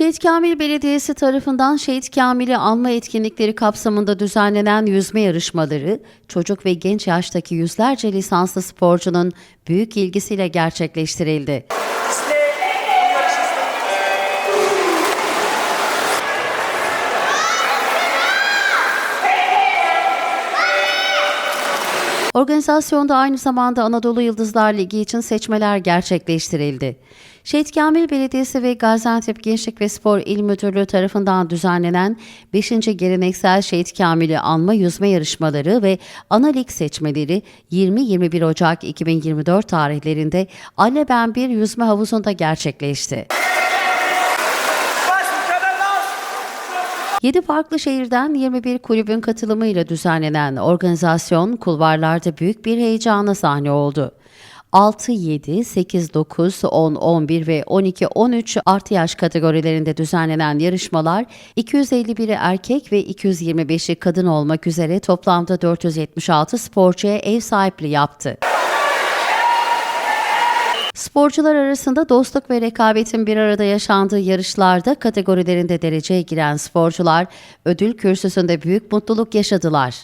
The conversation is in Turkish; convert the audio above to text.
Şehit Kamil Belediyesi tarafından Şehit Kamil'i anma etkinlikleri kapsamında düzenlenen yüzme yarışmaları, çocuk ve genç yaştaki yüzlerce lisanslı sporcunun büyük ilgisiyle gerçekleştirildi. Organizasyonda aynı zamanda Anadolu Yıldızlar Ligi için seçmeler gerçekleştirildi. Şehit Kamil Belediyesi ve Gaziantep Gençlik ve Spor İl Müdürlüğü tarafından düzenlenen 5. Geleneksel Şehit Kamil'i anma yüzme yarışmaları ve ana lig seçmeleri 20-21 Ocak 2024 tarihlerinde Alleben 1 yüzme havuzunda gerçekleşti. 7 farklı şehirden 21 kulübün katılımıyla düzenlenen organizasyon kulvarlarda büyük bir heyecana sahne oldu. 6, 7, 8, 9, 10, 11 ve 12, 13 artı yaş kategorilerinde düzenlenen yarışmalar 251'i erkek ve 225'i kadın olmak üzere toplamda 476 sporcuya ev sahipliği yaptı. Sporcular arasında dostluk ve rekabetin bir arada yaşandığı yarışlarda kategorilerinde dereceye giren sporcular ödül kürsüsünde büyük mutluluk yaşadılar.